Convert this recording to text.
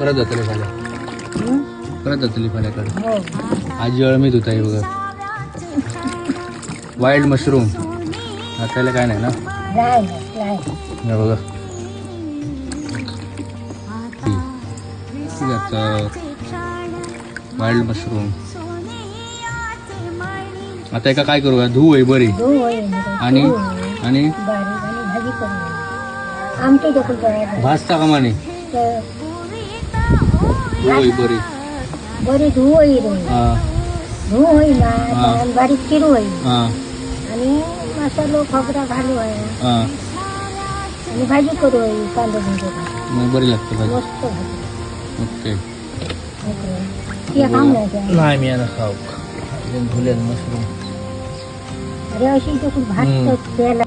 परत जातले फाल्या? परत जातली फाल्याकडे हो आजी अळमीत होता हे बघा. वाईल्ड मशरूम त्याला काय नाही ना? नाही नाही, नाही हे बघा वाईल्ड मशरूम आता एका काय करूया? धुऊ आहे बरी. धू होईल आणि? धू होईल. आणि? बारीक आणि भाजी करून आमच्या देखील करायचं भाजता का माने तर आहे बरी. बरी धू होईल हा. धू होईल ना हा. आणि बारीक चिरू होईल हा. आणि मसालो खोबरा घालू आहे हा. आणि भाजी करू होईल कांदा बिंदू मग बरी लागते भाजी. मस्त भाजी. ओके. ती खाऊ नाही मी यांना खाऊ. धुले मशरूम. अरे अशी हम्म. भात त्याला